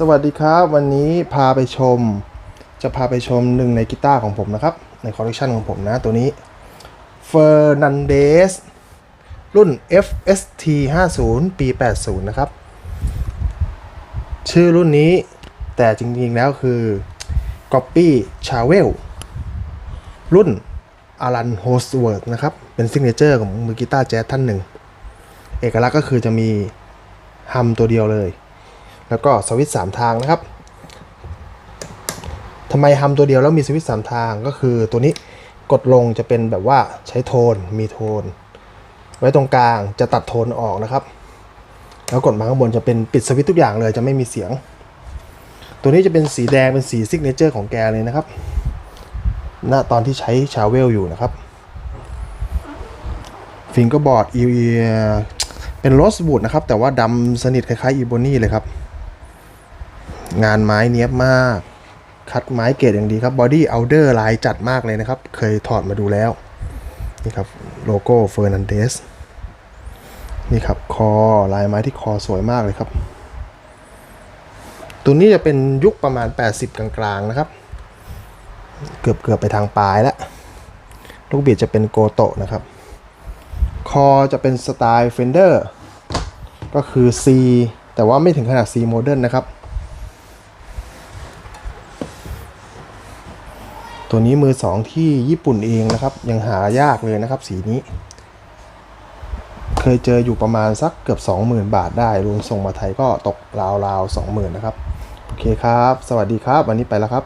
สวัสดีครับ วันนี้พาไปชม จะพาไปชมหนึ่งในกีตาร์ของผมนะครับ ในคอลเลกชันของผมนะ ตัวนี้ Fernandez รุ่น FST 50ปี 80 นะครับ ชื่อรุ่นนี้แต่จริงๆแล้วคือ Copy Chavel รุ่น Alan Holdsworth นะครับ เป็นซิกเนเจอร์ของมือกีตาร์แจ๊สท่านหนึ่ง เอกลักษณ์ก็คือจะมีฮัมตัวเดียวเลย แล้วก็สวิตช์สามทางนะครับทำไมฮัมตัวเดียวแล้วมีสวิตช์สามทางก็คือตัวนี้กดลงจะเป็นแบบว่าใช้โทนมีโทน ไว้ตรงกลางจะตัดโทนออกนะครับ แล้วกดมาข้างบนจะเป็นปิดสวิตช์ทุกอย่างเลยจะไม่มีเสียง ตัวนี้จะเป็นสีแดงเป็นสีซิกเนเจอร์ของแกเลยนะครับณตอนที่ใช้ชาเวลอยู่นะครับฟิงเกอร์บอร์ดอีเป็นโรสบูดนะครับ แต่ว่าดำสนิทคล้ายๆอีโบนี่เลยครับ งานไม้เนี้ยบมาก คัดไม้เกรดอย่างดีครับบอดี้เอาเดอร์ลายจัดมากเลยนะครับ เคยถอดมาดูแล้ว นี่ครับโลโก้เฟอร์นันเดสนี่ครับคอลายไม้ที่คอสวยมากเลยครับ ตัวนี้จะเป็นยุคประมาณ 80 กลางๆนะครับ เกือบเกือบไปทางปลายแล้วลูกบิดจะเป็นโกโตะนะครับ คอจะเป็นสไตล์เฟนเดอร์ก็คือ C แต่ว่าไม่ถึงขนาด C โมเดิร์นนะครับ ตัวนี้มือสองที่ญี่ปุ่นเองนะครับ ยังหายากเลยนะครับ สีนี้ เคยเจออยู่ประมาณสักเกือบ 20,000 บาทได้รวมส่งมาไทยก็ตกราวๆ20,000นะครับ โอเคครับ สวัสดีครับ วันนี้ไปแล้วครับ